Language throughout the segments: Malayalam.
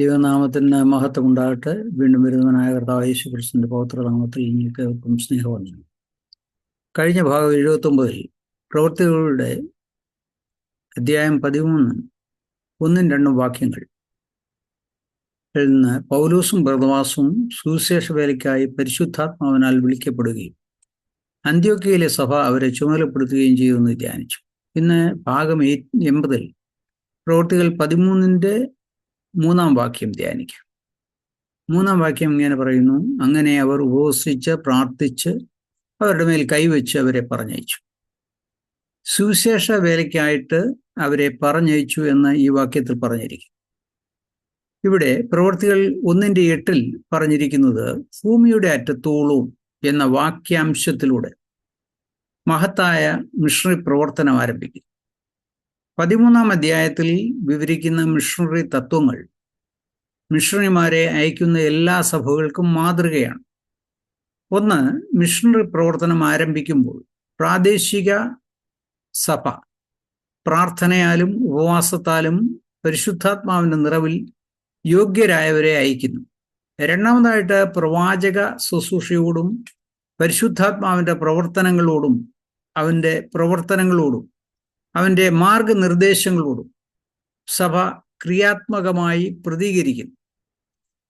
ദൈവനാമത്തിന് മഹത്വം ഉണ്ടാകട്ടെ വീണ്ടും വരുന്നവനായ കർത്താവ് യേശു കൃഷ്ണന്റെ പൗത്രനാമത്തിൽ നിങ്ങൾക്കും സ്നേഹവന്ദനം. കഴിഞ്ഞ ഭാഗം എഴുപത്തൊമ്പതിൽ പ്രവൃത്തികളുടെ അധ്യായം പതിമൂന്ന് ഒന്നും രണ്ടും വാക്യങ്ങൾ. നിന്ന് പൗലൂസും ബർദവാസും സുവിശേഷ വേലയ്ക്കായി പരിശുദ്ധാത്മാവിനാൽ വിളിക്കപ്പെടുകയും അന്ത്യോക്കയിലെ സഭ അവരെ ചുമതലപ്പെടുത്തുകയും ചെയ്യുമെന്ന് ധ്യാനിച്ചു. ഇന്ന് ഭാഗം എൺപതിൽ പ്രവൃത്തികൾ പതിമൂന്നിന്റെ മൂന്നാം വാക്യം ധ്യാനിക്കാം. മൂന്നാം വാക്യം ഇങ്ങനെ പറയുന്നു അങ്ങനെ അവർ ഉപവസിച്ച് പ്രാർത്ഥിച്ച് അവരുടെ മേൽ കൈവച്ച് അവരെ പറഞ്ഞയച്ചു. സുവിശേഷ വേലയ്ക്കായിട്ട് അവരെ പറഞ്ഞയച്ചു എന്ന് ഈ വാക്യത്തിൽ പറഞ്ഞിരിക്കും ഇവിടെ പ്രവർത്തികൾ ഒന്നിന്റെ എട്ടിൽ പറഞ്ഞിരിക്കുന്നത് ഭൂമിയുടെ അറ്റത്തോളവും എന്ന വാക്യാംശത്തിലൂടെ മഹത്തായ മിഷണറി പ്രവർത്തനം ആരംഭിക്കും പതിമൂന്നാം അധ്യായത്തിൽ വിവരിക്കുന്ന മിഷണറി തത്വങ്ങൾ. മിഷണറിമാരെ അയക്കുന്ന എല്ലാ സഭകൾക്കും മാതൃകയാണ്. ഒന്ന് മിഷണറി പ്രവർത്തനം ആരംഭിക്കുമ്പോൾ പ്രാദേശിക സഭ പ്രാർത്ഥനയാലും ഉപവാസത്താലും പരിശുദ്ധാത്മാവിന്റെ നിറവിൽ യോഗ്യരായവരെ അയക്കുന്നു. രണ്ടാമതായിട്ട് പ്രവാചക ശുശ്രൂഷയോടും പരിശുദ്ധാത്മാവിന്റെ പ്രവർത്തനങ്ങളോടും അവന്റെ പ്രവർത്തനങ്ങളോടും അവന്റെ മാർഗനിർദ്ദേശങ്ങളോടും സഭ ക്രിയാത്മകമായി പ്രതികരിക്കുന്നു.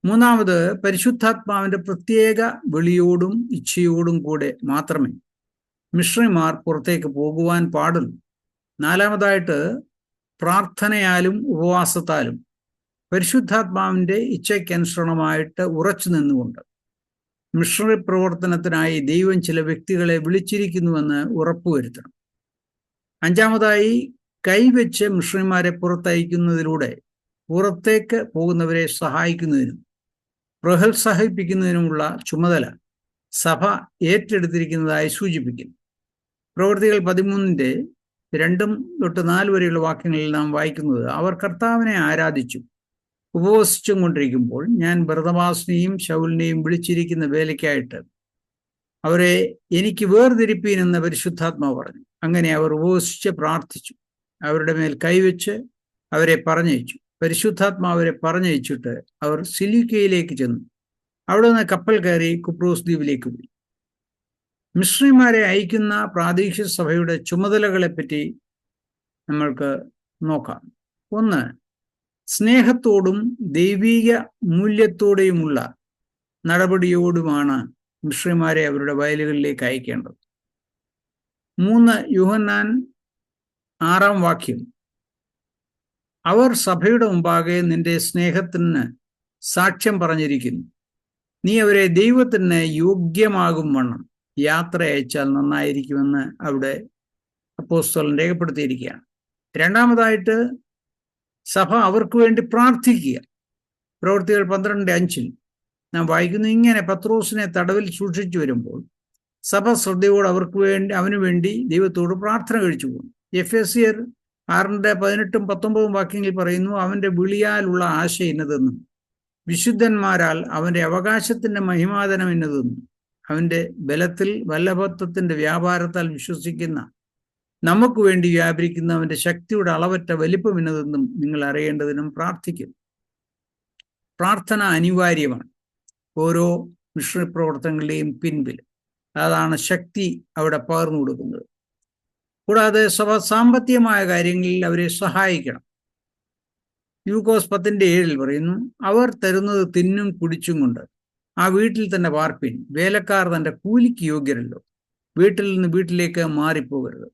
മൂന്നാമത് പരിശുദ്ധാത്മാവിന്റെ പ്രത്യേക വിളിയോടും ഇച്ഛയോടും കൂടെ മാത്രമേ മിഷണറിമാർ പുറത്തേക്ക് പോകുവാൻ പാടുള്ളൂ. നാലാമതായിട്ട് പ്രാർത്ഥനയാലും ഉപവാസത്താലും പരിശുദ്ധാത്മാവിന്റെ ഇച്ഛയ്ക്കനുസരണമായിട്ട് ഉറച്ചു നിന്നുകൊണ്ട് മിഷണറി പ്രവർത്തനത്തിനായി ദൈവം ചില വ്യക്തികളെ വിളിച്ചിരിക്കുന്നുവെന്ന് ഉറപ്പുവരുത്തണം. അഞ്ചാമതായി കൈവച്ച് മിഷണറിമാരെ പുറത്തയക്കുന്നതിലൂടെ പുറത്തേക്ക് പോകുന്നവരെ സഹായിക്കുന്നതിനും പ്രോത്സാഹിപ്പിക്കുന്നതിനുമുള്ള ചുമതല സഭ ഏറ്റെടുത്തിരിക്കുന്നതായി സൂചിപ്പിക്കുന്നു. പ്രവൃത്തികൾ പതിമൂന്നിന്റെ രണ്ടും തൊട്ട് നാല് വരെയുള്ള വാക്യങ്ങളിൽ നാം വായിക്കുന്നത് അവർ കർത്താവിനെ ആരാധിച്ചു ഉപവസിച്ചും കൊണ്ടിരിക്കുമ്പോൾ ഞാൻ ഭരതവാസിനെയും ശൗലിനെയും വിളിച്ചിരിക്കുന്ന വേലയ്ക്കായിട്ട് അവരെ എനിക്ക് വേർതിരിപ്പീൻ എന്ന പരിശുദ്ധാത്മാവ് പറഞ്ഞു. അങ്ങനെ അവർ ഉപവസിച്ച് പ്രാർത്ഥിച്ചു. അവരുടെ മേൽ കൈവച്ച് അവരെ പറഞ്ഞയച്ചു. പരിശുദ്ധാത്മാവരെ പറഞ്ഞയച്ചിട്ട് അവർ സിലിക്കയിലേക്ക് ചെന്നു. അവിടെ നിന്ന് കപ്പൽ കയറി കുപ്രോസ് ദ്വീപിലേക്ക് പോയി. മിശ്രിമാരെ അയക്കുന്ന പ്രാദേശിക സഭയുടെ ചുമതലകളെ പറ്റി നമ്മൾക്ക് നോക്കാം. ഒന്ന് സ്നേഹത്തോടും ദൈവീക മൂല്യത്തോടെയുമുള്ള നടപടിയോടുമാണ് മിശ്രിമാരെ അവരുടെ വയലുകളിലേക്ക് അയക്കേണ്ടത്. മൂന്ന് യുഹന്നാൻ ആറാം വാക്യം. അവർ സഭയുടെ മുമ്പാകെ നിന്റെ സ്നേഹത്തിന് സാക്ഷ്യം പറഞ്ഞിരിക്കുന്നു. നീ അവരെ ദൈവത്തിന് യോഗ്യമാകും വണ്ണം. യാത്ര അയച്ചാൽ നന്നായിരിക്കുമെന്ന് അവിടെ അപ്പോസ്തോലൻ രേഖപ്പെടുത്തിയിരിക്കുകയാണ്. രണ്ടാമതായിട്ട് സഭ അവർക്ക് വേണ്ടി പ്രാർത്ഥിക്കുക. പ്രവൃത്തികൾ പന്ത്രണ്ട് അഞ്ചിൽ. നാം വായിക്കുന്നു ഇങ്ങനെ പത്രോസിനെ തടവിൽ സൂക്ഷിച്ചു വരുമ്പോൾ സഭ ശ്രദ്ധയോട് അവർക്ക് വേണ്ടി അവന് വേണ്ടി ദൈവത്തോട് പ്രാർത്ഥന കഴിച്ചു പോകുന്നു എഫ് എസ് സിയർ ആറിന്റെ പതിനെട്ടും പത്തൊമ്പതും വാക്യങ്ങളിൽ പറയുന്നു അവന്റെ വിളിയാലുള്ള ആശ ഇന്നതെന്നും വിശുദ്ധന്മാരാൽ അവന്റെ അവകാശത്തിന്റെ മഹിമാതനം ഇന്നതെന്നും അവന്റെ ബലത്തിൽ വല്ലഭത്വത്തിന്റെ വ്യാപാരത്താൽ വിശ്വസിക്കുന്ന നമുക്ക് വേണ്ടി വ്യാപരിക്കുന്ന അവന്റെ ശക്തിയുടെ അളവറ്റ വലിപ്പം ഇന്നതെന്നും നിങ്ങൾ അറിയേണ്ടതിനും പ്രാർത്ഥിക്കും പ്രാർത്ഥന അനിവാര്യമാണ്. ഓരോ മിഷണറി പ്രവർത്തനങ്ങളുടെയും പിൻപിൽ അതാണ് ശക്തി അവിടെ പകർന്നു കൊടുക്കുന്നത്. കൂടാതെ സഭ സാമ്പത്തികമായ കാര്യങ്ങളിൽ അവരെ സഹായിക്കണം. യൂക്കോസ് പത്തിന്റെ ഏഴിൽ പറയുന്നു അവർ തരുന്നത് തിന്നും കുടിച്ചും കൊണ്ട് ആ വീട്ടിൽ തന്നെ വാർപ്പിൻ വേലക്കാർ തന്റെ കൂലിക്ക് യോഗ്യരല്ലോ. വീട്ടിൽ നിന്ന് വീട്ടിലേക്ക് മാറിപ്പോകരുത്.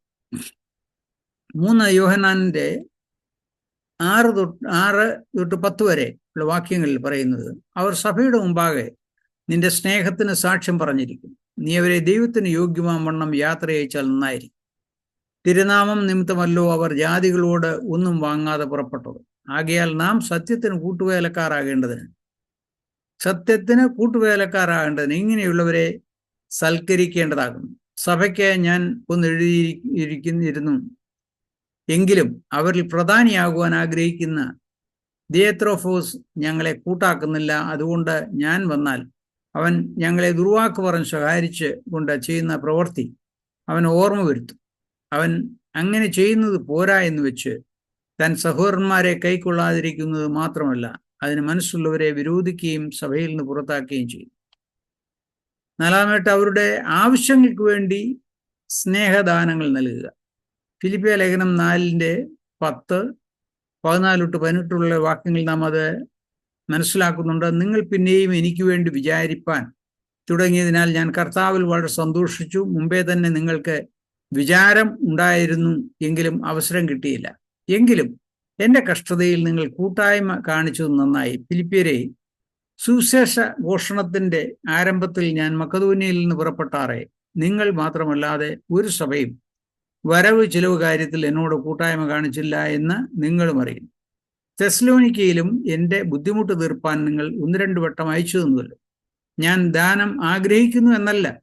മൂന്ന് യോഹനാനിന്റെ ആറ് തൊട്ട് ആറ് തൊട്ട് പത്ത് വരെ ഉള്ള വാക്യങ്ങളിൽ പറയുന്നത് അവർ സഭയുടെ മുമ്പാകെ നിന്റെ സ്നേഹത്തിന് സാക്ഷ്യം പറഞ്ഞിരിക്കും നീ അവരെ ദൈവത്തിന് യോഗ്യമാം വണ്ണം യാത്ര അയച്ചാൽ നന്നായിരിക്കും. തിരുനാമം നിമിത്തമല്ലോ അവർ ജാതികളോട് ഒന്നും വാങ്ങാതെ പുറപ്പെട്ടത് ആകയാൽ നാം സത്യത്തിന് കൂട്ടുവേലക്കാരാകേണ്ടതിന്. സത്യത്തിന് കൂട്ടുവേലക്കാരാകേണ്ടതിന് ഇങ്ങനെയുള്ളവരെ സൽക്കരിക്കേണ്ടതാകുന്നു. സഭയ്ക്ക് ഞാൻ ഒന്ന് എഴുതിയിരിക്കുന്നിരുന്നു എങ്കിലും അവരിൽ പ്രധാനിയാകുവാൻ ആഗ്രഹിക്കുന്ന ദിയത്രോഫോസ് ഞങ്ങളെ കൂട്ടാക്കുന്നില്ല. അതുകൊണ്ട് ഞാൻ വന്നാൽ അവൻ ഞങ്ങളെ ദുർവാക്ക് പറഞ്ഞ് സഹാരിച്ച് കൊണ്ട് ചെയ്യുന്ന പ്രവൃത്തി അവൻ ഓർമ്മ വരുത്തും. അവൻ അങ്ങനെ ചെയ്യുന്നത് പോരാ എന്ന് വെച്ച് താൻ സഹോദരന്മാരെ കൈക്കൊള്ളാതിരിക്കുന്നത് മാത്രമല്ല അതിന് മനസ്സുള്ളവരെ വിരോധിക്കുകയും സഭയിൽ നിന്ന് പുറത്താക്കുകയും ചെയ്യും. നാലാമായിട്ട് അവരുടെ ആവശ്യങ്ങൾക്ക് വേണ്ടി സ്നേഹദാനങ്ങൾ നൽകുക. ഫിലിപ്പിയ ലേഖനം നാലിന്റെ പത്ത് പതിനാല് തൊട്ട് പതിനെട്ടുള്ള വാക്യങ്ങൾ നാം അത് മനസ്സിലാക്കുന്നുണ്ട്. നിങ്ങൾ പിന്നെയും എനിക്ക് വേണ്ടി വിചാരിപ്പാൻ തുടങ്ങിയതിനാൽ ഞാൻ കർത്താവിൽ വളരെ സന്തോഷിച്ചു. മുമ്പേ തന്നെ നിങ്ങൾക്ക് വിചാരം ഉണ്ടായിരുന്നു എങ്കിലും അവസരം കിട്ടിയില്ല. എങ്കിലും എന്റെ കഷ്ടതയിൽ നിങ്ങൾ കൂട്ടായ്മ കാണിച്ചത് നന്നായി. ഫിലിപ്പിയരെ സുവിശേഷ ഘോഷണത്തിന്റെ ആരംഭത്തിൽ ഞാൻ മക്കതൂനിയിൽ നിന്ന് പുറപ്പെട്ടാറേ. നിങ്ങൾ മാത്രമല്ലാതെ ഒരു സഭയും വരവ് ചിലവ് കാര്യത്തിൽ എന്നോട് കൂട്ടായ്മ കാണിച്ചില്ല എന്ന് നിങ്ങളും അറിയും തെസ്ലോനിക്കയിലും എന്റെ ബുദ്ധിമുട്ട് തീർപ്പാൻ നിങ്ങൾ ഒന്ന് രണ്ട് വട്ടം അയച്ചു തന്നുവല്ലോ ഞാൻ ദാനം ആഗ്രഹിക്കുന്നു എന്നല്ല.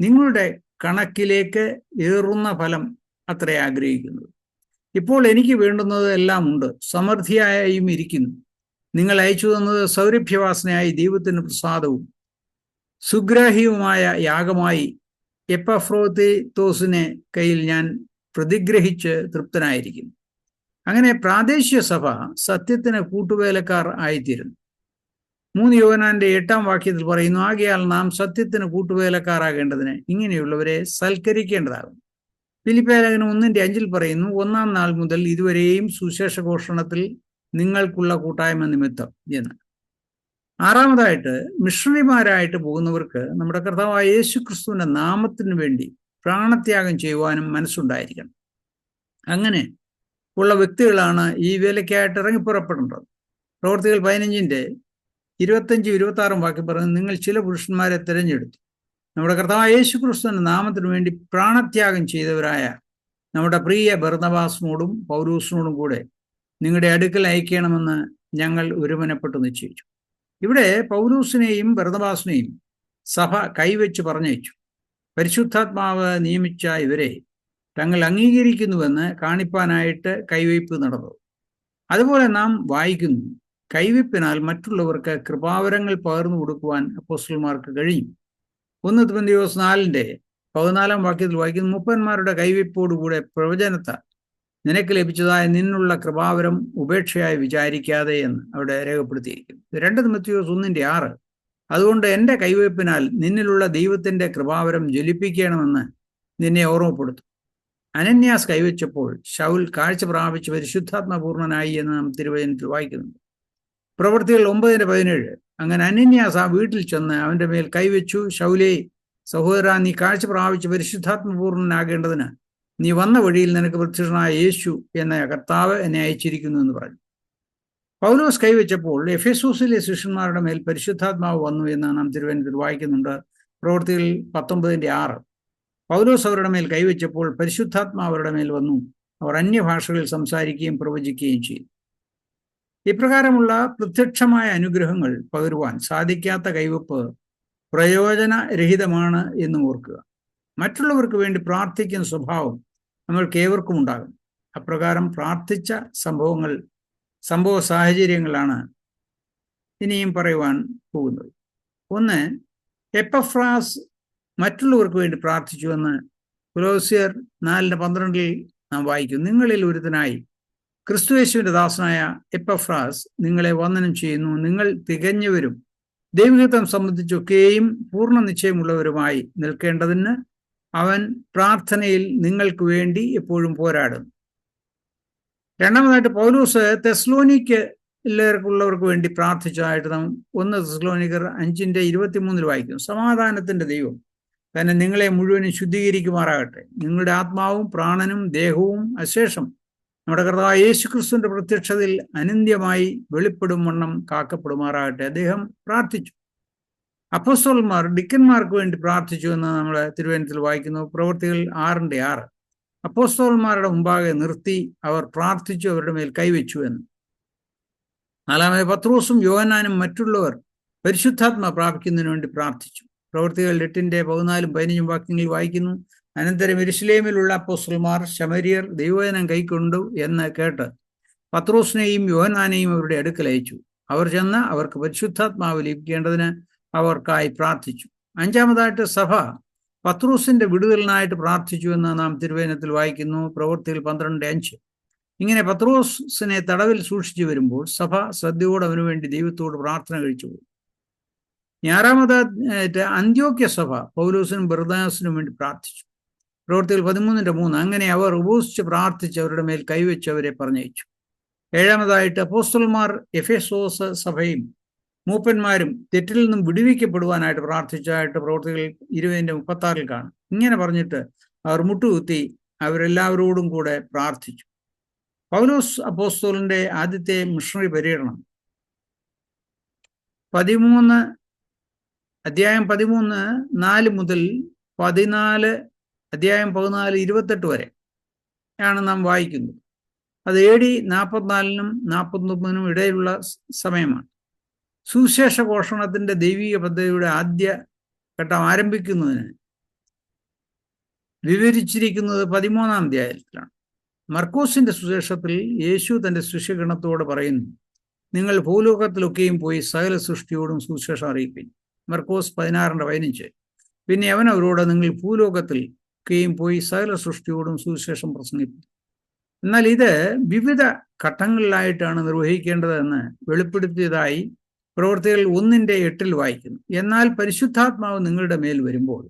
നിങ്ങളുടെ കണക്കിലേക്ക് ഏറുന്ന ഫലം അത്രേ ആഗ്രഹിക്കുന്നത്. ഇപ്പോൾ എനിക്ക് വേണ്ടുന്നത് എല്ലാം ഉണ്ട്. സമൃദ്ധിയായും ഇരിക്കുന്നു. നിങ്ങൾ അയച്ചു തന്നത് സൗരഭ്യവാസനയായി ദൈവത്തിന് പ്രസാദവും സുഗ്രാഹ്യവുമായ യാഗമായി എപ്പഫ്രോത്തോസിനെ കയ്യിൽ ഞാൻ പ്രതിഗ്രഹിച്ച് തൃപ്തനായിരിക്കുന്നു. അങ്ങനെ പ്രാദേശിക സഭ സത്യത്തിന് കൂട്ടുവേലക്കാർ ആയിത്തീരുന്നു. മൂന്ന് യോഗനാന്റെ എട്ടാം വാക്യത്തിൽ പറയുന്നു ആകയാൽ നാം സത്യത്തിന് കൂട്ടുവേലക്കാരാകേണ്ടതിന് ഇങ്ങനെയുള്ളവരെ സൽക്കരിക്കേണ്ടതാകും ഫിലിപ്പേലകന് ഒന്നിന്റെ അഞ്ചിൽ പറയുന്നു ഒന്നാം നാൾ മുതൽ ഇതുവരെയും സുശേഷ ഘോഷണത്തിൽ നിങ്ങൾക്കുള്ള കൂട്ടായ്മ നിമിത്തം എന്ന്. ആറാമതായിട്ട് മിഷണറിമാരായിട്ട് പോകുന്നവർക്ക് നമ്മുടെ കർത്താവായ യേശു ക്രിസ്തുവിന്റെ നാമത്തിന് വേണ്ടി പ്രാണത്യാഗം ചെയ്യുവാനും മനസ്സുണ്ടായിരിക്കണം. അങ്ങനെ ഉള്ള വ്യക്തികളാണ് ഈ വേലയ്ക്കായിട്ട് ഇറങ്ങിപ്പുറപ്പെടേണ്ടത് പ്രവർത്തികൾ പതിനഞ്ചിന്റെ ഇരുപത്തഞ്ച് ഇരുപത്തി ആറും വാക്യം പറയുന്നത് നിങ്ങൾ ചില പുരുഷന്മാരെ തിരഞ്ഞെടുത്തു. നമ്മുടെ കർത്താവ് യേശു ക്രിസ്തുവിന്റെ നാമത്തിനു വേണ്ടി പ്രാണത്യാഗം ചെയ്തവരായ നമ്മുടെ പ്രിയ ഭരണവാസിനോടും പൗരൂസിനോടും കൂടെ നിങ്ങളുടെ അടുക്കൽ അയക്കണമെന്ന് ഞങ്ങൾ ഒരുമനപ്പെട്ട് നിശ്ചയിച്ചു. ഇവിടെ പൗരൂസിനെയും ഭരതവാസിനെയും സഭ കൈവച്ച് പറഞ്ഞയച്ചു. പരിശുദ്ധാത്മാവ് നിയമിച്ച ഇവരെ തങ്ങൾ അംഗീകരിക്കുന്നുവെന്ന് കാണിപ്പാനായിട്ട് കൈവയ്പ് നടന്നു. അതുപോലെ നാം വായിക്കുന്നു കൈവയ്പിനാൽ മറ്റുള്ളവർക്ക് കൃപാവരങ്ങൾ പകർന്നു കൊടുക്കുവാൻ അപ്പോസ്റ്റൽമാർക്ക് കഴിയും. ഒന്ന് തിബന്തിയോസ് നാലിന്റെ പതിനാലാം വാക്യത്തിൽ വായിക്കുന്നു മുപ്പന്മാരുടെ കൈവയ്പോടുകൂടെ പ്രവചനത്താൽ നിനക്ക് ലഭിച്ചതായ നിന്നുള്ള കൃപാവരം ഉപേക്ഷയായി വിചാരിക്കാതെ എന്ന് അവിടെ രേഖപ്പെടുത്തിയിരിക്കുന്നു. രണ്ട് തിമത്തിയോസ് ഒന്നിന്റെ ആറ് അതുകൊണ്ട് എന്റെ കൈവയ്പിനാൽ നിന്നിലുള്ള ദൈവത്തിന്റെ കൃപാവരം ജ്വലിപ്പിക്കണമെന്ന് നിന്നെ ഓർമ്മപ്പെടുത്തും. അനന്യാസ് കൈവച്ചപ്പോൾ ഷൗൽ കാഴ്ച പ്രാപിച്ച് പരിശുദ്ധാത്മപൂർണനായി എന്ന് നാം തിരുവചനത്തിൽ വായിക്കുന്നുണ്ട് പ്രവൃത്തികൾ ഒമ്പതിന്റെ പതിനേഴ്. അങ്ങനെ അനന്യാസ് ആ വീട്ടിൽ ചെന്ന് അവന്റെ മേൽ കൈവച്ചു ഷൗലേ സഹോദര നീ കാഴ്ച പ്രാപിച്ച് പരിശുദ്ധാത്മപൂർണനാകേണ്ടതിന് നീ വന്ന വഴിയിൽ നിനക്ക് പ്രത്യക്ഷനായ യേശു എന്ന കർത്താവ് എന്നെ അയച്ചിരിക്കുന്നു എന്ന് പറഞ്ഞു. പൗലോസ് കൈവച്ചപ്പോൾ എഫേസൂസിലെ ശിഷ്യന്മാരുടെ മേൽ പരിശുദ്ധാത്മാവ് വന്നു എന്ന് നാം തിരുവനന്തപുരത്തിൽ വായിക്കുന്നുണ്ട്. പ്രവൃത്തികൾ പത്തൊമ്പതിന്റെ ആറ്. പൗലോസ് അവരുടെ മേൽ കൈവച്ചപ്പോൾ പരിശുദ്ധാത്മാവ് അവരുടെ മേൽ വന്നു. അവർ അന്യഭാഷകളിൽ സംസാരിക്കുകയും പ്രവചിക്കുകയും ചെയ്തു. ഇപ്രകാരമുള്ള പ്രത്യക്ഷമായ അനുഗ്രഹങ്ങൾ പകരുവാൻ സാധിക്കാത്ത കൈവപ്പ് പ്രയോജനരഹിതമാണ് എന്ന് ഓർക്കുക. മറ്റുള്ളവർക്ക് വേണ്ടി പ്രാർത്ഥിക്കുന്ന സ്വഭാവം നമ്മൾക്ക് ഏവർക്കും ഉണ്ടാകും. അപ്രകാരം പ്രാർത്ഥിച്ച സംഭവങ്ങൾ സംഭവ സാഹചര്യങ്ങളാണ് ഇനിയും പറയുവാൻ പോകുന്നത്. ഒന്ന് എപ്പഫ്രാസ് മറ്റുള്ളവർക്ക് വേണ്ടി പ്രാർത്ഥിച്ചുവെന്ന് പുലോസിയർ നാലിന് പന്ത്രണ്ടിൽ നാം വായിക്കും. നിങ്ങളിൽ ഒരുത്തനായി ക്രിസ്തുയേശുവിന്റെ ദാസനായ എപ്പഫ്രാസ് നിങ്ങളെ വന്ദനം ചെയ്യുന്നു. നിങ്ങൾ തികഞ്ഞവരും ദൈവികത്വം സംബന്ധിച്ചൊക്കെയും പൂർണ നിശ്ചയമുള്ളവരുമായി നിൽക്കേണ്ടതിന് അവൻ പ്രാർത്ഥനയിൽ നിങ്ങൾക്ക് വേണ്ടി എപ്പോഴും പോരാടും. രണ്ടാമതായിട്ട് പൗലൂസ് തെസ്ലോനിക്ക് എല്ലാവർക്കുള്ളവർക്ക് വേണ്ടി പ്രാർത്ഥിച്ചതായിട്ട് നാം ഒന്ന് തെസ്ലോനിക്കർ അഞ്ചിന്റെ ഇരുപത്തിമൂന്നിൽ വായിക്കും സമാധാനത്തിന്റെ ദൈവം തന്നെ നിങ്ങളെ മുഴുവനും ശുദ്ധീകരിക്കുമാറാകട്ടെ. നിങ്ങളുടെ ആത്മാവും പ്രാണനും ദേഹവും അശേഷം നമ്മുടെ കർത്താവ് യേശു ക്രിസ്തുവിന്റെ പ്രത്യക്ഷതയിൽ അനന്യമായി വെളിപ്പെടും വണ്ണം കാക്കപ്പെടുമാറാകട്ടെ. അദ്ദേഹം പ്രാർത്ഥിച്ചു. അപ്പോസ്തോലന്മാർ ഡിക്കന്മാർക്ക് വേണ്ടി പ്രാർത്ഥിച്ചു എന്ന് നമ്മൾ തിരുവനന്തപുരത്തിൽ വായിക്കുന്നു. പ്രവൃത്തികൾ ആറിന്റെ ആറ്. അപ്പോസ്തോൽമാരുടെ മുമ്പാകെ നിർത്തി അവർ പ്രാർത്ഥിച്ചു അവരുടെ മേൽ കൈവച്ചു എന്ന്. നാലാമത് പത്രോസും യോഹനാനും മറ്റുള്ളവർ പരിശുദ്ധാത്മ പ്രാപിക്കുന്നതിന് വേണ്ടി പ്രാർത്ഥിച്ചു. പ്രവൃത്തികൾ എട്ടിന്റെ പതിനാലും പതിനഞ്ചും വാക്യങ്ങളിൽ വായിക്കുന്നു. അനന്തരം ഇരുസ്ലേമിലുള്ള അപ്പോസ്റ്റൽമാർ ശമരിയർ ദൈവവചനം കൈക്കൊണ്ടു എന്ന് കേട്ട് പത്രോസിനെയും യോഹനാനെയും അവരുടെ അടുക്കൽ അയച്ചു. അവർ ചെന്ന് അവർക്ക് പരിശുദ്ധാത്മാവ് ലഭിക്കേണ്ടതിന് അവർക്കായി പ്രാർത്ഥിച്ചു. അഞ്ചാമതായിട്ട് സഭ പത്രൂസിന്റെ വിടുതലിനായിട്ട് പ്രാർത്ഥിച്ചു എന്ന് നാം തിരുവേനത്തിൽ വായിക്കുന്നു. പ്രവൃത്തിയിൽ പന്ത്രണ്ട് അഞ്ച്. ഇങ്ങനെ പത്രോസിനെ തടവിൽ സൂക്ഷിച്ചു വരുമ്പോൾ സഭ ശ്രദ്ധയോടെ അവനുവേണ്ടി ദൈവത്തോട് പ്രാർത്ഥന കഴിച്ചു പോയി ഞാറാമതായിട്ട് അന്ത്യോക്യ സഭ പൗലോസിനും ബർദാസിനും വേണ്ടി പ്രാർത്ഥിച്ചു. പ്രവൃത്തികൾ പതിമൂന്നിന്റെ മൂന്ന്. അങ്ങനെ അവർ ഉപസിച്ച് പ്രാർത്ഥിച്ച് അവരുടെ മേൽ കൈവച്ച് അവരെ പറഞ്ഞയച്ചു. ഏഴാമതായിട്ട് അപ്പോസ്റ്റൽമാർ എഫെസോസ് സഭയും മൂപ്പന്മാരും തെറ്റിൽ നിന്നും വിടുവിക്കപ്പെടുവാനായിട്ട് പ്രാർത്ഥിച്ചതായിട്ട് പ്രവൃത്തികൾ ഇരുപതിന്റെ മുപ്പത്താറിൽ കാണും. ഇങ്ങനെ പറഞ്ഞിട്ട് അവർ മുട്ടുകുത്തി അവരെല്ലാവരോടും കൂടെ പ്രാർത്ഥിച്ചു. പൗലോസ് അപ്പോസ്തോലിന്റെ ആദ്യത്തെ മിഷണറി പര്യടനം. പതിമൂന്ന് അധ്യായം പതിമൂന്ന് നാല് മുതൽ പതിനാല് അധ്യായം പതിനാല് ഇരുപത്തെട്ട് വരെ ആണ് നാം വായിക്കുന്നത്. അത് എ ഡി നാൽപ്പത്തിനാലിനും നാൽപ്പത്തൊമ്പതിനും ഇടയിലുള്ള സമയമാണ്. സുവിശേഷ ഘോഷണത്തിന്റെ ദൈവിക പദ്ധതിയുടെ ആദ്യ ഘട്ടം ആരംഭിക്കുന്നതിന് വിവരിച്ചിരിക്കുന്നത് പതിമൂന്നാം അധ്യായത്തിലാണ്. മർക്കോസിന്റെ സുശേഷത്തിൽ യേശു തന്റെ ശിഷ്യഗണത്തോട് പറയുന്നു നിങ്ങൾ ഭൂലോകത്തിലൊക്കെയും പോയി സകല സൃഷ്ടിയോടും സുശേഷം അറിയിപ്പിൻ. മർക്കോസ് പതിനാറിന്റെ പതിനഞ്ച്. പിന്നെ അവൻ അവരോട് നിങ്ങൾ ഭൂലോകത്തിൽ ഒക്കെയും പോയി സകല സൃഷ്ടിയോടും സുവിശേഷം പ്രസംഗിക്കും. എന്നാൽ ഇത് വിവിധ ഘട്ടങ്ങളിലായിട്ടാണ് നിർവഹിക്കേണ്ടതെന്ന് വെളിപ്പെടുത്തിയതായി പ്രവൃത്തികൾ ഒന്നിന്റെ എട്ടിൽ വായിക്കുന്നു. എന്നാൽ പരിശുദ്ധാത്മാവ് നിങ്ങളുടെ മേൽ വരുമ്പോൾ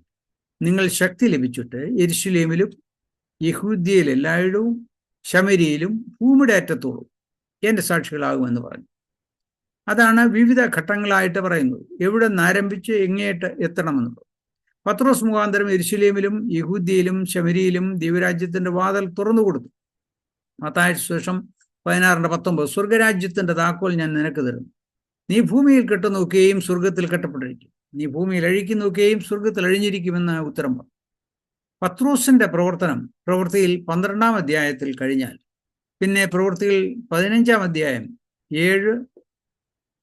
നിങ്ങൾ ശക്തി ലഭിച്ചിട്ട് എരിശുലേമിലും യഹൂദ്യയിൽ ശമരിയിലും ഭൂമിയുടെ അറ്റത്തോളും എന്റെ സാക്ഷികളാകുമെന്ന് പറഞ്ഞു. അതാണ് വിവിധ ഘട്ടങ്ങളായിട്ട് പറയുന്നത്. എവിടെ നിന്ന് ആരംഭിച്ച് എങ്ങേട്ട് എത്തണമെന്നുള്ളത്. പത്രോസ് മുഖാന്തരം എരിശുലേമിലും യഹൂദിയിലും ശമരിയിലും ദൈവരാജ്യത്തിന്റെ വാതൽ തുറന്നു കൊടുത്തു. മത്തായ ശേഷം പതിനാറിന്റെ പത്തൊമ്പത് സ്വർഗരാജ്യത്തിന്റെ താക്കോൽ ഞാൻ നിനക്ക് തരുന്നു. നീ ഭൂമിയിൽ കെട്ടുനോക്കുകയും സ്വർഗത്തിൽ കെട്ടപ്പെട്ടിരിക്കും. നീ ഭൂമിയിൽ അഴിക്കുന്നൊക്കെയും സ്വർഗത്തിൽ അഴിഞ്ഞിരിക്കുമെന്ന് ഉത്തരം പറഞ്ഞു. പത്രോസിന്റെ പ്രവർത്തനം പ്രവൃത്തിയിൽ പന്ത്രണ്ടാം അധ്യായത്തിൽ കഴിഞ്ഞാൽ പിന്നെ പ്രവൃത്തിയിൽ പതിനഞ്ചാം അധ്യായം ഏഴ്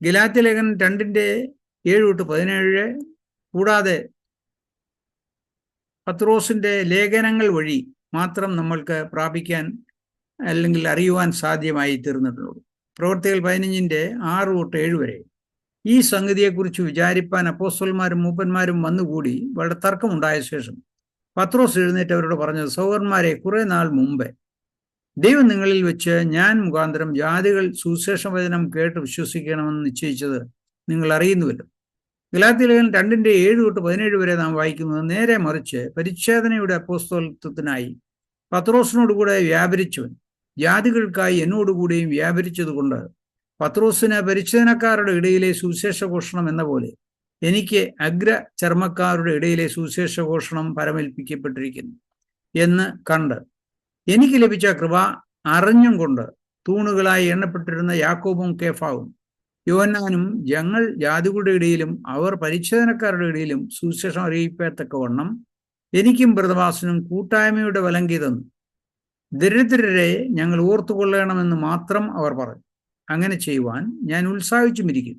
ഗലാത്യലേഖൻ രണ്ടിന്റെ ഏഴ് തൊട്ട് പതിനേഴ് കൂടാതെ പത്രോസിന്റെ ലേഖനങ്ങൾ വഴി മാത്രം നമ്മൾക്ക് പ്രാപിക്കാൻ അല്ലെങ്കിൽ അറിയുവാൻ സാധ്യമായി തീർന്നിട്ടുള്ളൂ. പ്രവർത്തികൾ പതിനഞ്ചിന്റെ ആറ് തൊട്ട് ഏഴ് വരെ. ഈ സംഗതിയെക്കുറിച്ച് വിചാരിപ്പാൻ അപ്പോസ്റ്റൽമാരും മൂപ്പന്മാരും വന്നുകൂടി വളരെ തർക്കമുണ്ടായ ശേഷം പത്രോസ് എഴുന്നേറ്റ് അവരോട് പറഞ്ഞത് സൗകന്മാരെ കുറെ നാൾ മുമ്പേ ദൈവം നിങ്ങളിൽ വെച്ച് ഞാൻ മുഖാന്തരം ജാതികൾ സുശേഷ വചനം കേട്ട് വിശ്വസിക്കണമെന്ന് നിശ്ചയിച്ചത് നിങ്ങൾ അറിയുന്നുവല്ലോ. ഗലാത്തിലേഖൻ രണ്ടിന്റെ ഏഴ് തൊട്ട് പതിനേഴ് വരെ നാം വായിക്കുന്നത് നേരെ മറിച്ച് പരിച്ഛേദനയുടെ അപ്പോസ്തോലത്വത്തിനായി പത്രോസിനോട് കൂടെ വ്യാപരിച്ചവൻ ജാതികൾക്കായി എന്നോടുകൂടിയും വ്യാപരിച്ചതുകൊണ്ട് പത്രോസിന് പരിച്ഛേദനക്കാരുടെ ഇടയിലെ സുവിശേഷ ഘോഷണം എന്ന പോലെ എനിക്ക് അഗ്ര ചർമ്മക്കാരുടെ ഇടയിലെ സുവിശേഷ ഘോഷണം പരമേൽപ്പിക്കപ്പെട്ടിരിക്കുന്നു എന്ന് കണ്ട് എനിക്ക് ലഭിച്ച കൃപ അറിഞ്ഞും കൊണ്ട് തൂണുകളായി എണ്ണപ്പെട്ടിരുന്ന യാക്കോബും കേഫാവും യോന്നാനും ഞങ്ങൾ ജാതികളുടെ ഇടയിലും അവർ പരിച്ഛേദനക്കാരുടെ ഇടയിലും സുവിശേഷം അറിയിക്കത്തക്കവണ്ണം എനിക്കും വ്രതവാസനും കൂട്ടായ്മയുടെ വലങ്കി തന്നു. ദരിദ്രരെ ഞങ്ങൾ ഓർത്തുകൊള്ളണമെന്ന് മാത്രം അവർ പറഞ്ഞു. അങ്ങനെ ചെയ്യുവാൻ ഞാൻ ഉത്സാഹിച്ചുമിരിക്കും.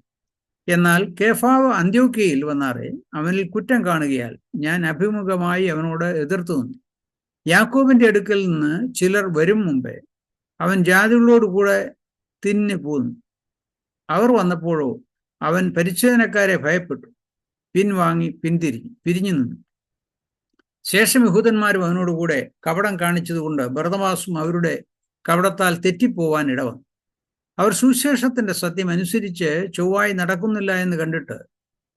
എന്നാൽ കേഫാവ് അന്ത്യോക്കയിൽ വന്നാറെ അവനിൽ കുറ്റം കാണുകയാൽ ഞാൻ അഭിമുഖമായി അവനോട് എതിർത്തു നിന്നു. യാക്കോബിന്റെ അടുക്കൽ നിന്ന് ചിലർ വരും മുമ്പേ അവൻ ജാതികളോട് കൂടെ തിന്നു പോന്നു. അവർ വന്നപ്പോഴോ അവൻ പരിച്ഛേദനക്കാരെ ഭയപ്പെട്ടു. പിൻവാങ്ങി പിന്തിരിഞ്ഞു പിരിഞ്ഞു നിന്നു. ശേഷം യഹൂദന്മാരും അവനോടുകൂടെ കപടം കാണിച്ചതുകൊണ്ട് ഭരതവാസും അവരുടെ കപടത്താൽ തെറ്റിപ്പോവാൻ ഇടവന്നു. അവർ സുശേഷത്തിന്റെ സത്യം അനുസരിച്ച് ചൊവ്വായി നടക്കുന്നില്ല എന്ന് കണ്ടിട്ട്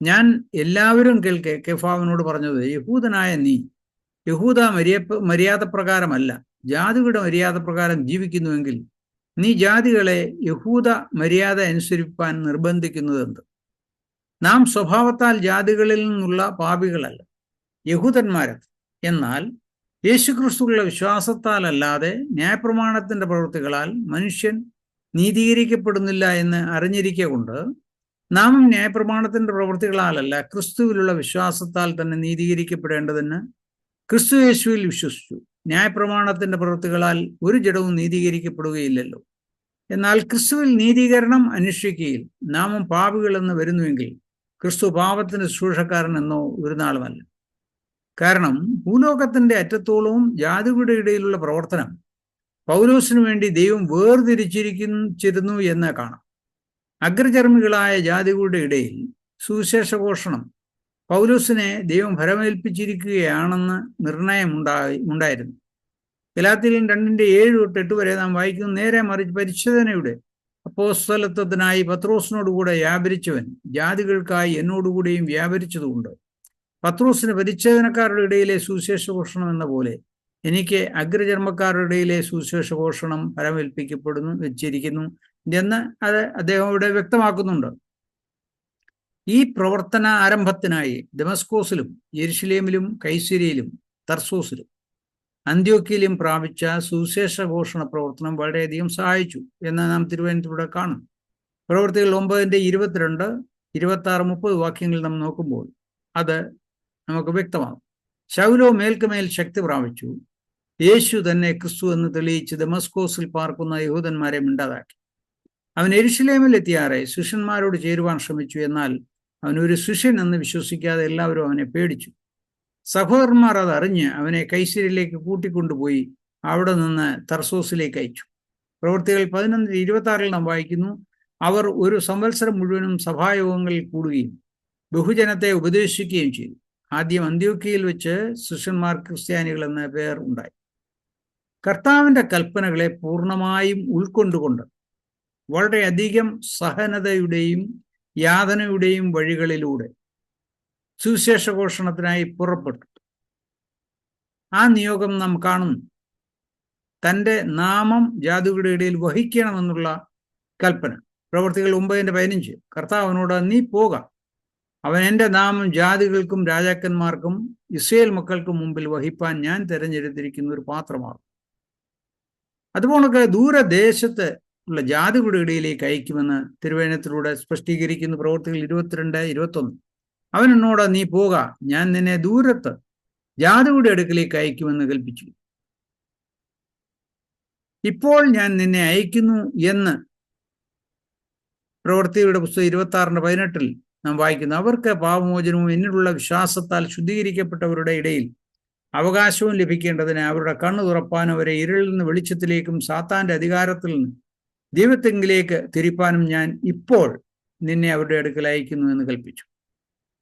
ഞാൻ എല്ലാവരും കേൾക്കെ കെഫാവിനോട് പറഞ്ഞത് യഹൂദനായ നീ. യഹൂദ മര്യ മര്യാദ പ്രകാരമല്ല ജാതികളുടെ മര്യാദ പ്രകാരം ജീവിക്കുന്നുവെങ്കിൽ നീ ജാതികളെ യഹൂദ മര്യാദ അനുസരിപ്പാൻ നിർബന്ധിക്കുന്നതെന്ത്? നാം സ്വഭാവത്താൽ ജാതികളിൽ നിന്നുള്ള പാപികളല്ല യഹൂദന്മാരത് എന്നാൽ യേശുക്രിസ്തുക്കളുടെ വിശ്വാസത്താലല്ലാതെ ന്യായപ്രമാണത്തിന്റെ പ്രവൃത്തികളാൽ മനുഷ്യൻ നീതീകരിക്കപ്പെടുന്നില്ല എന്ന് അറിഞ്ഞിരിക്കെ കൊണ്ട് നാമും ന്യായപ്രമാണത്തിന്റെ പ്രവൃത്തികളാലല്ല ക്രിസ്തുവിലുള്ള വിശ്വാസത്താൽ തന്നെ നീതീകരിക്കപ്പെടേണ്ടതെന്ന് ക്രിസ്തു യേശുവിൽ വിശ്വസിച്ചു. ന്യായപ്രമാണത്തിന്റെ പ്രവൃത്തികളാൽ ഒരു ജഡവും നീതീകരിക്കപ്പെടുകയില്ലല്ലോ. എന്നാൽ ക്രിസ്തുവിൽ നീതീകരണം അന്വേഷിക്കുകയിൽ നാമും പാപികളെന്ന് വരുന്നുവെങ്കിൽ ക്രിസ്തു പാപത്തിന്റെ ശുശ്രൂഷക്കാരൻ എന്നോ ഒരു നാളുമല്ല കാരണം ഭൂലോകത്തിന്റെ അറ്റത്തോളവും ജാതികളുടെ ഇടയിലുള്ള പ്രവർത്തനം പൗലോസിനു വേണ്ടി ദൈവം വേർതിരിച്ചിരിക്കുന്നു എന്ന് കാണാം. അഗ്രചർമ്മികളായ ജാതികളുടെ ഇടയിൽ സുവിശേഷ ഘോഷണം പൗലോസിനെ ദൈവം ഫലമേൽപ്പിച്ചിരിക്കുകയാണെന്ന് നിർണയമുണ്ടായി ഉണ്ടായിരുന്നു. ഗലാത്തിലും രണ്ടിന്റെ ഏഴ് തൊട്ട് എട്ട് വരെ നാം വായിക്കുന്നു നേരെ മറിച്ച് പരിശോധനയുടെ അപ്പോസ്തലത്വത്തിനായി പത്രോസിനോടുകൂടെ വ്യാപരിച്ചവൻ ജാതികൾക്കായി എന്നോടുകൂടിയും വ്യാപരിച്ചതുകൊണ്ട് പത്രോസിന് പരിച്ഛേദനക്കാരുടെ ഇടയിലെ സുവിശേഷ ഘോഷണം എന്ന പോലെ എനിക്ക് അഗ്രചർമ്മക്കാരുടെ ഇടയിലെ സുവിശേഷ ഘോഷണം ഫലമേൽപ്പിക്കപ്പെടുന്നു വെച്ചിരിക്കുന്നു എന്ന് അത് അദ്ദേഹം ഇവിടെ വ്യക്തമാക്കുന്നുണ്ട്. ഈ പ്രവർത്തന ആരംഭത്തിനായി ഡെമസ്കോസിലും യെരുഷലേമിലും കൈസിരിയിലും തർസോസിലും അന്ത്യോക്കിയിലും പ്രാപിച്ച സുവിശേഷ ഘോഷണ പ്രവർത്തനം വളരെയധികം സഹായിച്ചു എന്ന് നാം തിരുവനന്തപുരത്ത് കാണും. പ്രവർത്തികൾ ഒമ്പതിന്റെ ഇരുപത്തിരണ്ട് ഇരുപത്തി ആറ് മുപ്പത് വാക്യങ്ങൾ നാം നോക്കുമ്പോൾ അത് നമുക്ക് വ്യക്തമാകും. ശൗലോ മേൽക്കുമേൽ ശക്തി പ്രാപിച്ചു. യേശു തന്നെ ക്രിസ്തു എന്ന് തെളിയിച്ച് ദമസ്കോസിൽ പാർക്കുന്ന യഹൂദന്മാരെ മിണ്ടാതാക്കി. അവൻ എരുഷലേമിൽ എത്തിയാറെ ശിഷ്യന്മാരോട് ചേരുവാൻ ശ്രമിച്ചു എന്നാൽ അവൻ ഒരു ശിഷ്യൻ എന്ന് വിശ്വസിക്കാതെ എല്ലാവരും അവനെ പേടിച്ചു. സഹോദരന്മാർ അത് അറിഞ്ഞ് അവനെ കൈസരിയിലേക്ക് കൂട്ടിക്കൊണ്ടുപോയി അവിടെ നിന്ന് തർസോസിലേക്ക് അയച്ചു. പ്രവൃത്തികൾ പതിനൊന്നിൽ ഇരുപത്തി ആറിൽ നാം വായിക്കുന്നു അവർ ഒരു സംവത്സരം മുഴുവനും സഭായോഗങ്ങളിൽ കൂടുകയും ബഹുജനത്തെ ഉപദേശിക്കുകയും ചെയ്തു. ആദ്യം അന്ത്യോക്കിയിൽ വെച്ച് ശിഷ്യന്മാർ ക്രിസ്ത്യാനികൾ എന്ന പേർ ഉണ്ടായി. കർത്താവിന്റെ കൽപ്പനകളെ പൂർണമായും ഉൾക്കൊണ്ടുകൊണ്ട് വളരെയധികം സഹനതയുടെയും യാതനയുടെയും വഴികളിലൂടെ സുവിശേഷ ഘോഷണത്തിനായി പുറപ്പെട്ടു. ആ നിയോഗം നാം കാണുന്നു. തന്റെ നാമം ജാതികളുടെ ഇടയിൽ വഹിക്കണമെന്നുള്ള കൽപ്പന. പ്രവർത്തികൾ ഒമ്പതിന്റെ പതിനഞ്ച്. അവനോട് നീ പോകാം. അവൻ എന്റെ നാമം ജാതികൾക്കും രാജാക്കന്മാർക്കും ഇസ്രയേൽ മക്കൾക്കും മുമ്പിൽ വഹിപ്പാൻ ഞാൻ തിരഞ്ഞെടുത്തിരിക്കുന്ന ഒരു പാത്രമാണ് അതുപോലൊക്കെ ദൂരദേശത്ത് ഉള്ള ജാതികളുടെ ഇടയിലേക്ക് അയക്കുമെന്ന് തിരുവേനത്തിലൂടെ സ്പഷ്ടീകരിക്കുന്ന പ്രവർത്തികൾ ഇരുപത്തിരണ്ട് ഇരുപത്തൊന്ന്. അവൻ എന്നോട് നീ പോക ഞാൻ നിന്നെ ദൂരത്ത് ജാതിയുടെ അടുക്കലേക്ക് അയക്കുമെന്ന് കൽപ്പിച്ചു. ഇപ്പോൾ ഞാൻ നിന്നെ അയക്കുന്നു എന്ന് പ്രവൃത്തിയുടെ പുസ്തകം ഇരുപത്തി ആറിന്റെ പതിനെട്ടിൽ നാം വായിക്കുന്നു. അവർക്ക് പാപമോചനവും എന്നിലുള്ള വിശ്വാസത്താൽ ശുദ്ധീകരിക്കപ്പെട്ടവരുടെ ഇടയിൽ അവകാശവും ലഭിക്കേണ്ടതിന് അവരുടെ കണ്ണു തുറപ്പാനും അവരെ ഇരുളിൽ നിന്ന് വെളിച്ചത്തിലേക്കും സാത്താന്റെ അധികാരത്തിൽ നിന്ന് ദൈവത്തെങ്കിലേക്ക് തിരിപ്പാനും ഞാൻ ഇപ്പോൾ നിന്നെ അവരുടെ അടുക്കൽ അയക്കുന്നു എന്ന് കൽപ്പിച്ചു.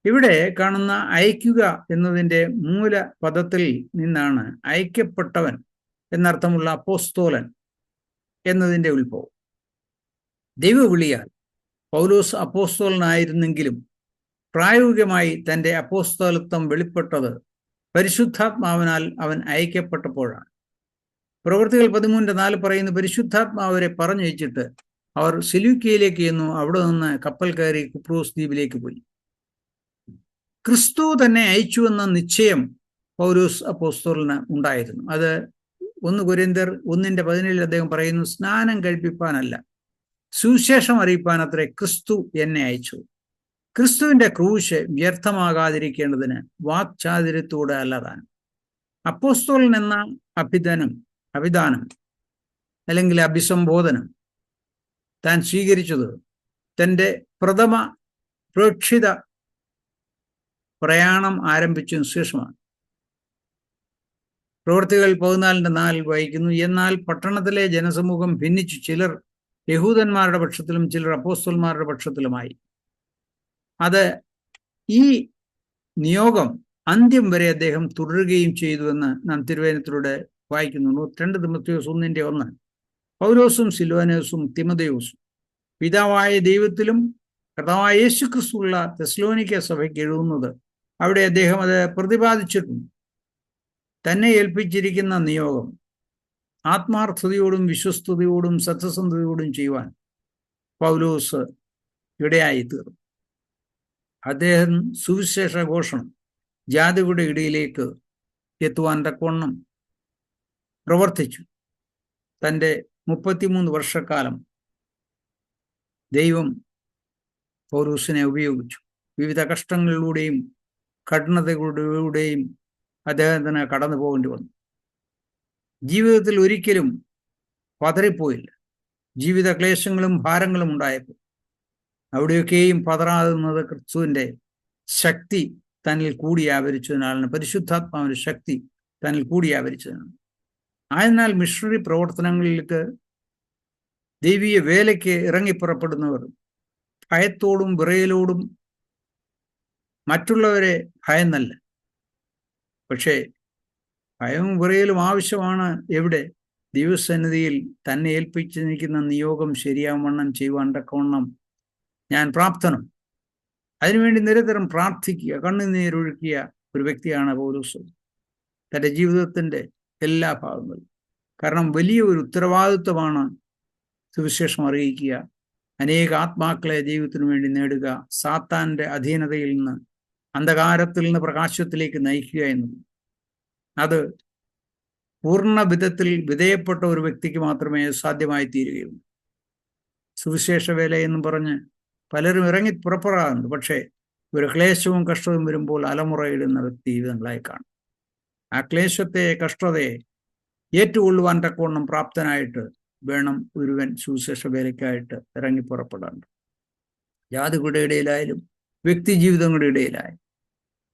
ഇവിടെ കാണുന്ന അയക്കുക എന്നതിന്റെ മൂല പദത്തിൽ നിന്നാണ് അയക്കപ്പെട്ടവൻ എന്നർത്ഥമുള്ള അപ്പോസ്തോലൻ എന്നതിന്റെ ഉത്ഭവം. ദൈവവിളിയാൽ പൗലോസ് അപ്പോസ്തോലനായിരുന്നെങ്കിലും പ്രായോഗികമായി തന്റെ അപ്പോസ്തോലത്വം വെളിപ്പെട്ടത് പരിശുദ്ധാത്മാവിനാൽ അവൻ അയക്കപ്പെട്ടപ്പോഴാണ്. പ്രവൃത്തികൾ പതിമൂന്നിന്റെ നാല് പറയുന്ന പരിശുദ്ധാത്മാവരെ പറഞ്ഞയച്ചിട്ട് അവർ സിലൂക്കിയയിലേക്ക് ചെന്നു അവിടെ നിന്ന് കപ്പൽ കയറി കുപ്രൂസ് ദ്വീപിലേക്ക് പോയി. ക്രിസ്തു തന്നെ അയച്ചുവെന്ന നിശ്ചയം പൗരൂസ് അപ്പോസ്തോലിന് ഉണ്ടായിരുന്നു. അത് ഒന്ന് കുര്യന്തർ ഒന്നിന്റെ പതിനേഴിൽ അദ്ദേഹം പറയുന്നു സ്നാനം കഴിപ്പിപ്പാനല്ല സുവിശേഷം അറിയിപ്പാൻ അത്രേ ക്രിസ്തു എന്നെ അയച്ചു. ക്രിസ്തുവിന്റെ ക്രൂശ് വ്യർത്ഥമാകാതിരിക്കേണ്ടതിന് വാക്ചാതിരത്തോടെ അല്ലതാണ് അപ്പോസ്തോലൻ എന്ന അഭിധനം അഭിദാനം അല്ലെങ്കിൽ അഭിസംബോധനം. താൻ സ്വീകരിച്ചത് തന്റെ പ്രഥമ പ്രേക്ഷിത പ്രയാണം ആരംഭിച്ചതിനു ശേഷമാണ്. പ്രവൃത്തികൾ പതിനാലിന്റെ നാലിൽ വായിക്കുന്നു എന്നാൽ പട്ടണത്തിലെ ജനസമൂഹം ഭിന്നിച്ചു ചിലർ യഹൂദന്മാരുടെ പക്ഷത്തിലും ചിലർ അപ്പോസ്തോന്മാരുടെ പക്ഷത്തിലുമായി. അത് ഈ നിയോഗം അന്ത്യം വരെ അദ്ദേഹം തുടരുകയും ചെയ്തുവെന്ന് നാം തിരുവേനത്തിലൂടെ വായിക്കുന്നു. രണ്ട് തിമത്തിയോസ് ഒന്നിന്റെ ഒന്ന്. പൗരോസും സിലോനോസും തിമതയോസും. പിതാവായ ദൈവത്തിലും കർത്താവായ യേശു ക്രിസ്തുള്ള തെസ്ലോനിക്ക സഭയ്ക്ക് എഴുതുന്നത് അവിടെ അദ്ദേഹം അത് പ്രതിപാദിച്ചിട്ടുണ്ട്. തന്നെ ഏൽപ്പിച്ചിരിക്കുന്ന നിയോഗം. ആത്മാർത്ഥതയോടും വിശ്വസ്തയോടും സത്യസന്ധതയോടും ചെയ്യുവാൻ പൗലോസ് ഇടയായി തീർന്നു അദ്ദേഹം സുവിശേഷ ഘോഷണം ജാതികളുടെ ഇടയിലേക്ക് എത്തുവാൻ തക്കവണ്ണം പ്രവർത്തിച്ചു. തന്റെ മുപ്പത്തിമൂന്ന് വർഷക്കാലം ദൈവം പൗരൂസിനെ ഉപയോഗിച്ചു. വിവിധ കഷ്ടങ്ങളിലൂടെയും കഠിനതകളിലൂടെയും അദ്ദേഹത്തിന് കടന്നു പോകേണ്ടി വന്നു. ജീവിതത്തിൽ ഒരിക്കലും പതറിപ്പോയില്ല. ജീവിത ക്ലേശങ്ങളും ഭാരങ്ങളും ഉണ്ടായപ്പോൾ അവിടെയൊക്കെയും പതറാകുന്നത് ക്രിസ്തുവിന്റെ ശക്തി തന്നിൽ കൂടി ആവരിച്ചതിനാലാണ് പരിശുദ്ധാത്മാവിന്റെ ശക്തി തന്നിൽ കൂടി ആവരിച്ചതിനാണ് ആയതിനാൽ മിഷണറി പ്രവർത്തനങ്ങളിലേക്ക് ദൈവീയ വേലയ്ക്ക് ഇറങ്ങിപ്പുറപ്പെടുന്നവർ ഭയത്തോടും വിറയലോടും മറ്റുള്ളവരെ ഭയന്നല്ല. പക്ഷേ ഭയവും വിറയലും ആവശ്യമാണ് എവിടെ? ദൈവസന്നിധിയിൽ തന്നെ ഏൽപ്പിച്ചിരിക്കുന്ന നിയോഗം ശരിയാവണ്ണം ചെയ്യുവാൻ തക്കവണ്ണം ഞാൻ പ്രാപ്തനും. അതിനുവേണ്ടി നിരന്തരം പ്രാർത്ഥിക്കുക കണ്ണുനീരൊഴുക്കിയ ഒരു വ്യക്തിയാണ് പൗലോസ്. തന്റെ ജീവിതത്തിന്റെ എല്ലാ ഭാഗങ്ങളും കാരണം വലിയ ഒരു ഉത്തരവാദിത്വമാണ് സുവിശേഷം അറിയിക്കുക. അനേക ആത്മാക്കളെ ദൈവത്തിനു വേണ്ടി നേടുക. സാത്താന്റെ അധീനതയിൽ നിന്ന് അന്ധകാരത്തിൽ നിന്ന് പ്രകാശത്തിലേക്ക് നയിക്കുക എന്നത്. അത് പൂർണ വിധത്തിൽ വിധേയപ്പെട്ട ഒരു വ്യക്തിക്ക് മാത്രമേ സാധ്യമായി തീരുകയുള്ളൂ. സുവിശേഷ വേല എന്നും പറഞ്ഞ് പലരും ഇറങ്ങി പുറപ്പെടാറുണ്ട്. പക്ഷേ ഒരു ക്ലേശവും കഷ്ടവും വരുമ്പോൾ അലമുറയിടുന്ന വ്യക്തി ജീവിതങ്ങളായി കാണും. ആ ക്ലേശത്തെ കഷ്ടതയെ ഏറ്റുകൊള്ളുവാൻ തക്കവണ്ണം പ്രാപ്തനായിട്ട് വേണം ഒരുവൻ സുവിശേഷ വേലയ്ക്കായിട്ട് ഇറങ്ങി പുറപ്പെടാൻ ജാതികളുടെ ഇടയിലായാലും വ്യക്തി ജീവിതങ്ങളുടെ ഇടയിലായാലും.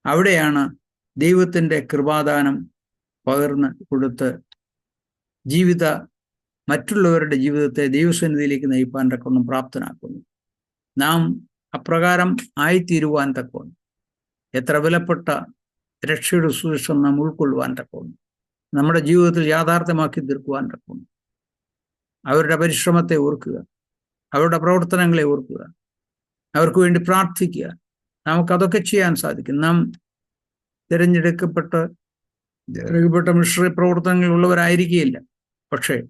അവിടെയാണ് ദൈവത്തിന്റെ കൃപാദാനം പകർന്ന് കൊടുത്ത് ജീവിത മറ്റുള്ളവരുടെ ജീവിതത്തെ ദൈവസന്നിധിയിലേക്ക് നയിപ്പാൻ തക്കവണ്ണം പ്രാപ്തനാക്കുന്നു. നാം അപ്രകാരം ആയിത്തീരുവാൻ തക്കവണ്ണം. എത്ര വിലപ്പെട്ട രക്ഷയുടെ സുരക്ഷം നാം ഉൾക്കൊള്ളുവാൻ തക്കവണ്ണം. നമ്മുടെ ജീവിതത്തിൽ യാഥാർത്ഥ്യമാക്കി തീർക്കുവാൻ തക്കവണ്ണം. അവരുടെ പരിശ്രമത്തെ ഓർക്കുക. അവരുടെ പ്രവർത്തനങ്ങളെ ഓർക്കുക. അവർക്ക് വേണ്ടി പ്രാർത്ഥിക്കുക. നമുക്കതൊക്കെ ചെയ്യാൻ സാധിക്കും. നാം തിരഞ്ഞെടുക്കപ്പെട്ട തിരഞ്ഞെടുക്കപ്പെട്ട മിഷണറി പ്രവർത്തനങ്ങളുള്ളവരായിരിക്കുകയില്ല പക്ഷേ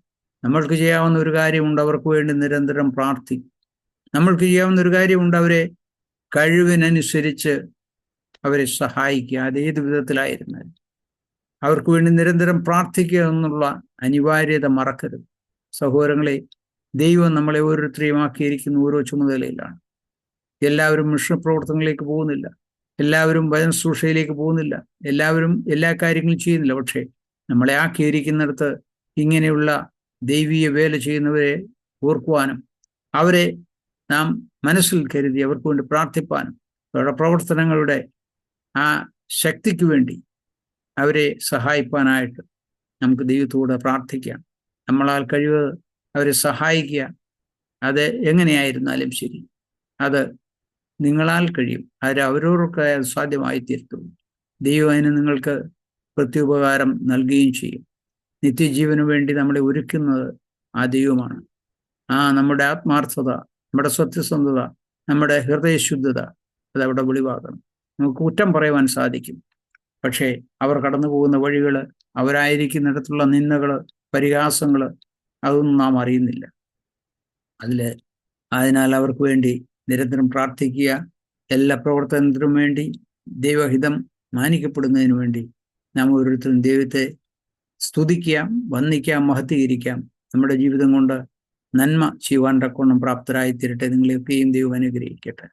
നമ്മൾക്ക് ചെയ്യാവുന്ന ഒരു കാര്യമുണ്ട്. അവർക്ക് വേണ്ടി നിരന്തരം പ്രാർത്ഥിക്കും. നമ്മൾക്ക് ചെയ്യാവുന്ന ഒരു കാര്യമുണ്ട്. അവരെ കഴിവിനനുസരിച്ച് അവരെ സഹായിക്കുക അത് ഏത് വിധത്തിലായിരുന്നാലും. അവർക്ക് വേണ്ടി നിരന്തരം പ്രാർത്ഥിക്കുക എന്നുള്ള അനിവാര്യത മറക്കരുത്. സഹോദരങ്ങളെ ദൈവം നമ്മളെ ഓരോരുത്തരെയും ആക്കിയിരിക്കുന്ന ഓരോ ചുമതലയിലാണ്. എല്ലാവരും മിഷൻ പ്രവർത്തനങ്ങളിലേക്ക് പോകുന്നില്ല. എല്ലാവരും ഭജന സൂക്ഷയിലേക്ക് പോകുന്നില്ല. എല്ലാവരും എല്ലാ കാര്യങ്ങളും ചെയ്യുന്നില്ല. പക്ഷേ നമ്മളെ ആക്കിയിരിക്കുന്നിടത്ത് ഇങ്ങനെയുള്ള ദൈവീയ വേല ചെയ്യുന്നവരെ ഓർക്കുവാനും അവരെ നാം മനസ്സിൽ കരുതി അവർക്ക് വേണ്ടി പ്രാർത്ഥിപ്പാനും അവരുടെ പ്രവർത്തനങ്ങളുടെ ആ ശക്തിക്ക് വേണ്ടി അവരെ സഹായിപ്പാനായിട്ട് നമുക്ക് ദൈവത്തോട് പ്രാർത്ഥിക്കാം. നമ്മളാൽ കഴിവ് അവരെ സഹായിക്കുക. അത് എങ്ങനെയായിരുന്നാലും ശരി. അത് നിങ്ങളാൽ കഴിയും. അത് അവരോടൊക്കെ സാധ്യമായി തീർത്തുള്ളൂ ദൈവം അതിന് നിങ്ങൾക്ക് പ്രത്യുപകാരം നൽകുകയും ചെയ്യും. നിത്യജീവന് വേണ്ടി നമ്മളെ ഒരുക്കുന്നത് ആ ദൈവമാണ്. ആ നമ്മുടെ ആത്മാർത്ഥത നമ്മുടെ സത്യസന്ധത നമ്മുടെ ഹൃദയശുദ്ധത അത് അവിടെ വെളിവാകണം. നമുക്ക് കുറ്റം പറയുവാൻ സാധിക്കും. പക്ഷേ അവർ കടന്നു പോകുന്ന വഴികൾ അവരായിരിക്കുന്നിടത്തുള്ള നിന്ദകൾ പരിഹാസങ്ങൾ അതൊന്നും നാം അറിയുന്നില്ല. അതിൽ അതിനാൽ അവർക്ക് വേണ്ടി നിരന്തരം പ്രാർത്ഥിക്കുക എല്ലാ പ്രവർത്തനത്തിനും വേണ്ടി ദൈവഹിതം മാനിക്കപ്പെടുന്നതിനു വേണ്ടി നാം ഓരോരുത്തരും ദൈവത്തെ സ്തുതിക്കാം വന്ദിക്കാം മഹത്വീകരിക്കാം. നമ്മുടെ ജീവിതം കൊണ്ട് നന്മ ചെയ്യുവാൻ തക്കോണം പ്രാപ്തരായി തീരട്ടെ നിങ്ങളെയൊക്കെയും ദൈവം അനുഗ്രഹിക്കട്ടെ.